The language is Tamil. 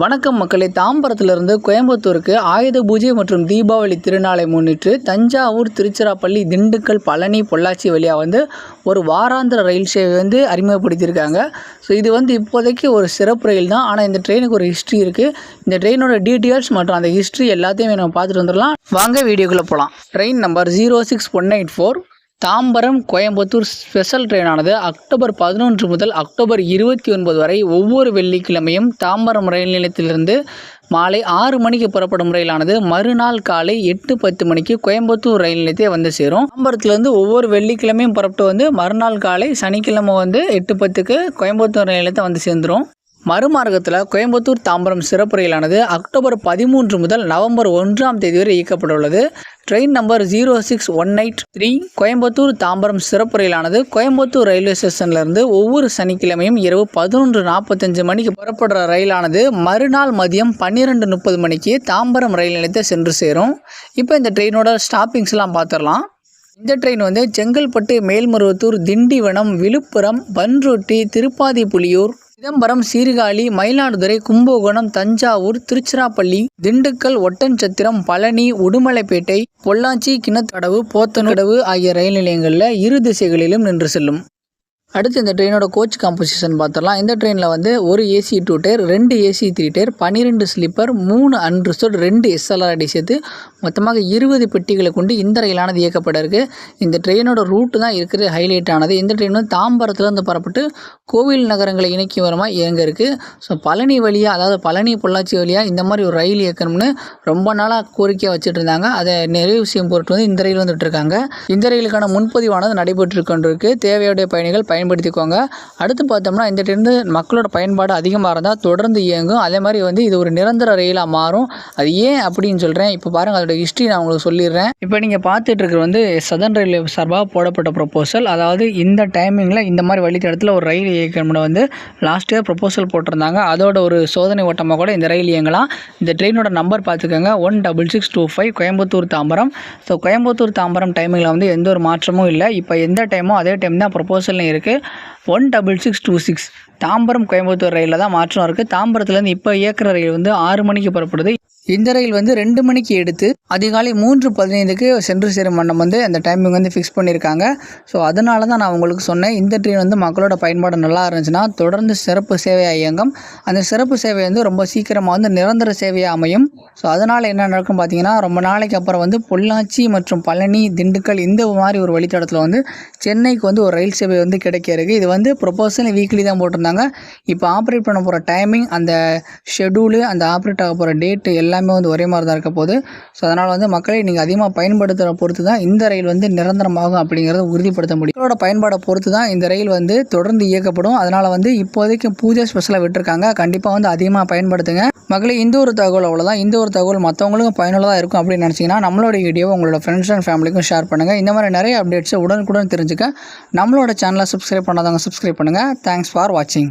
வணக்கம் மக்களே. தாம்பரத்திலிருந்து கோயம்புத்தூருக்கு ஆயுத பூஜை மற்றும் தீபாவளி திருநாளை முன்னிட்டு தஞ்சாவூர் திருச்சிராப்பள்ளி திண்டுக்கல் பழனி பொள்ளாச்சி வழியாக வந்து ஒரு வாராந்திர ரயில் சேவை வந்து அறிமுகப்படுத்தியிருக்காங்க. ஸோ இது வந்து இப்போதைக்கு ஒரு சிறப்பு ரயில் தான். ஆனால் இந்த ட்ரெயினுக்கு ஒரு ஹிஸ்ட்ரி இருக்குது இந்த ட்ரெயினோட டீட்டெயில்ஸ் மற்றும் அந்த ஹிஸ்ட்ரி எல்லாத்தையுமே நம்ம பார்த்துட்டு வந்துடலாம். வாங்க வீடியோக்குள்ளே போகலாம் train number zero six one eight four Tambaram Coimbatore special ட்ரெயினானது October பதினொன்று முதல் அக்டோபர் இருபத்தி ஒன்பது வரை ஒவ்வொரு வெள்ளிக்கிழமையும் தாம்பரம் ரயில் நிலையத்திலிருந்து மாலை ஆறு மணிக்கு புறப்படும் ரயிலானது மறுநாள் காலை எட்டு பத்து மணிக்கு கோயம்புத்தூர் ரயில் நிலையத்தை வந்து சேரும். தாம்பரத்துலேருந்து ஒவ்வொரு வெள்ளிக்கிழமையும் புறப்பட்டு வந்து மறுநாள் காலை சனிக்கிழமை வந்து எட்டு பத்துக்கு கோயம்புத்தூர் ரயில் நிலையத்தை வந்து சேர்ந்துடும் மறுமார்க்கத்தில் கோயம்புத்தூர் தாம்பரம் சிறப்பு ரயிலானது அக்டோபர் பதிமூன்று முதல் நவம்பர் ஒன்றாம் தேதி வரை இயக்கப்பட்டுள்ளது train number zero six one eight three Coimbatore Tambaram சிறப்பு ரயிலானது கோயம்புத்தூர் ரயில்வே ஸ்டேஷன்லேருந்து ஒவ்வொரு சனிக்கிழமையும் இரவு பதினொன்று நாற்பத்தஞ்சு மணிக்கு புறப்படுற ரயிலானது மறுநாள் மதியம் பன்னிரெண்டு முப்பது மணிக்கு தாம்பரம் ரயில் நிலையத்தை சென்று சேரும். இப்போ இந்த ட்ரெயினோட ஸ்டாப்பிங்ஸ்லாம் பார்த்துடலாம் இந்த ட்ரெயின் வந்து செங்கல்பட்டு மேல்மருவத்தூர் திண்டிவனம் விழுப்புரம் பன்ருட்டி திருப்பாதி புலியூர் சிதம்பரம் சீர்காழி மயிலாடுதுறை கும்பகோணம் தஞ்சாவூர் திருச்சிராப்பள்ளி திண்டுக்கல் ஒட்டன்சத்திரம் பழனி உடுமலைப்பேட்டை பொள்ளாச்சி கிணத்தடவு போத்தனடவு ஆகிய ரயில் நிலையங்களில் இரு திசைகளிலும் நின்று செல்லும். அடுத்து இந்த ட்ரெயினோட கோச் காம்போசிஷன் பார்த்துடலாம். இந்த ட்ரெயினில் வந்து ஒரு ஏசி டூ டயர் ரெண்டு ஏசி த்ரீ டயர் பன்னிரெண்டு ஸ்லீப்பர் மூணு அன்ரிசர்வ் ரெண்டு எஸ்எல்ஆர்டி சேர்த்து மொத்தமாக இருபது பெட்டிகளை கொண்டு இந்த ரயிலானது இயக்கப்பட இருக்குது இந்த ட்ரெயினோட ரூட்டு தான் இருக்கிற ஹைலைட் ஆனது. இந்த ட்ரெயின் வந்து தாம்பரத்துலேருந்து புறப்பட்டு கோவில் நகரங்களை இணைக்கி வரமா இயங்க இருக்குது ஸோ பழனி வழியாக அதாவது பழனி பொள்ளாச்சி வழியாக இந்த மாதிரி ஒரு ரயில் இயக்கணும்னு ரொம்ப நாளாக கோரிக்கையாக வச்சுட்டு இருந்தாங்க. அதை நிறைவு செய்யும் பொருட்டு வந்து இந்த ரயில் வந்துட்டு இருக்காங்க. இந்த ரயிலுக்கான முன்பதிவானது நடைபெற்று கொண்டிருக்கு. தேவையுடைய பயணிகள் பயன்படுத்திக்கோங்க. அடுத்து பார்த்தோம்னா இந்த ட்ரெயின் மக்களோட பயன்பாடு அதிகமாக இருந்தால் தொடர்ந்து இயங்கும். அதே மாதிரி வந்து இது ஒரு நிரந்தர ரயிலாக மாறும். அது ஏன் அப்படின்னு சொல்கிறேன் இப்போ பாருங்கள் அதோட ஹிஸ்ட்ரி நான் உங்களுக்கு சொல்லிடுறேன். இப்போ நீங்கள் பார்த்துட்டு வந்து சதன் ரயில்வே சார்பாக போடப்பட்ட ப்ரொப்போசல் அதாவது இந்த டைமிங்கில் இந்த மாதிரி வழித்தடத்தில் ஒரு ரயில் இயக்கணும்னு வந்து லாஸ்ட் இயர் ப்ரொப்போசல் போட்டிருந்தாங்க. அதோட ஒரு சோதனை ஓட்டமாக கூட இந்த ரயில் இயங்கலாம். இந்த ட்ரெயினோட நம்பர் பார்த்துக்கோங்க. One double six two five Coimbatore Tambaram. So Coimbatore Tambaram டைமிங்கில் வந்து எந்த ஒரு மாற்றமும் இல்லை. இப்போ எந்த டைமோ அதே டைம் தான் ப்ரொப்போசல்லையும் இருக்குது one double six two six Tambaram Coimbatore ரயிலில் தான் மாற்றம் இருக்குது தாம்பரத்துலேருந்து இப்போ இயக்கிற ரயில் வந்து ஆறு மணிக்கு புறப்படுது. இந்த ரயில் வந்து ரெண்டு மணிக்கு எடுத்து அதிகாலை மூன்று பதினைந்துக்கு சென்று சேரும் வண்ணம் வந்து அந்த டைமிங் வந்து ஃபிக்ஸ் பண்ணியிருக்காங்க. ஸோ அதனால தான் நான் உங்களுக்கு சொன்னேன் இந்த ட்ரெயின் வந்து மக்களோட பயன்பாடு நல்லா இருந்துச்சுன்னா தொடர்ந்து சிறப்பு சேவையாக இயங்கும். அந்த சிறப்பு சேவை வந்து ரொம்ப சீக்கிரமாக வந்து நிரந்தர சேவையாக அமையும். ஸோ அதனால் என்ன நடக்கும் பார்த்தீங்கன்னா ரொம்ப நாளைக்கு அப்புறம் வந்து பொள்ளாச்சி மற்றும் பழனி திண்டுக்கல் இந்த மாதிரி ஒரு வழித்தடத்தில் வந்து சென்னைக்கு வந்து ஒரு ரயில் சேவை வந்து கிடைக்க இருக்குது இது வந்து ப்ரொபோசல் வீக்லி தான் போட்டிருந்தாங்க. இப்போ ஆப்ரேட் பண்ண போகிற டைமிங் அந்த ஷெடியூலு அந்த ஆப்ரேட் ஆக போகிற டேட்டு எல்லாம் எல்லாமே வந்து ஒரே மாதிரி தான் இருக்க போகுது. ஸோ அதனால் வந்து மக்களை நீங்கள் அதிகமாக பயன்படுத்துகிற பொறுத்து தான் இந்த ரயில் வந்து நிரந்தரமாகும் அப்படிங்கிறத உறுதிப்படுத்த முடியும். மக்களோட பயன்பாடை பொறுத்து தான் இந்த ரயில் வந்து தொடர்ந்து இயக்கப்படும். அதனால் வந்து இப்போதைக்கு பூஜை ஸ்பெஷலாக விட்டுருக்காங்க. கண்டிப்பாக வந்து அதிகமாக பயன்படுத்துங்க. மகளே இந்த ஒரு தகவல் அவ்வளோதான் இந்த ஒரு தகவல் மற்றவங்களுக்கும் பயனுள்ளதாக இருக்கும் அப்படின்னு நினச்சிங்கன்னா நம்மளோட வீடியோவை உங்களோட ஃப்ரெண்ட்ஸ் அண்ட் ஃபேமிலிக்கும் ஷேர் பண்ணுங்கள் இந்த மாதிரி நிறைய அப்டேட்ஸை உடனுக்குடன் தெரிஞ்சுக்க. நம்மளோட சேனலை சப்ஸ்கிரைப் பண்ணாதவங்க சப்ஸ்கிரைப் பண்ணுங்கள் தேங்க்ஸ் ஃபார் வாட்சிங்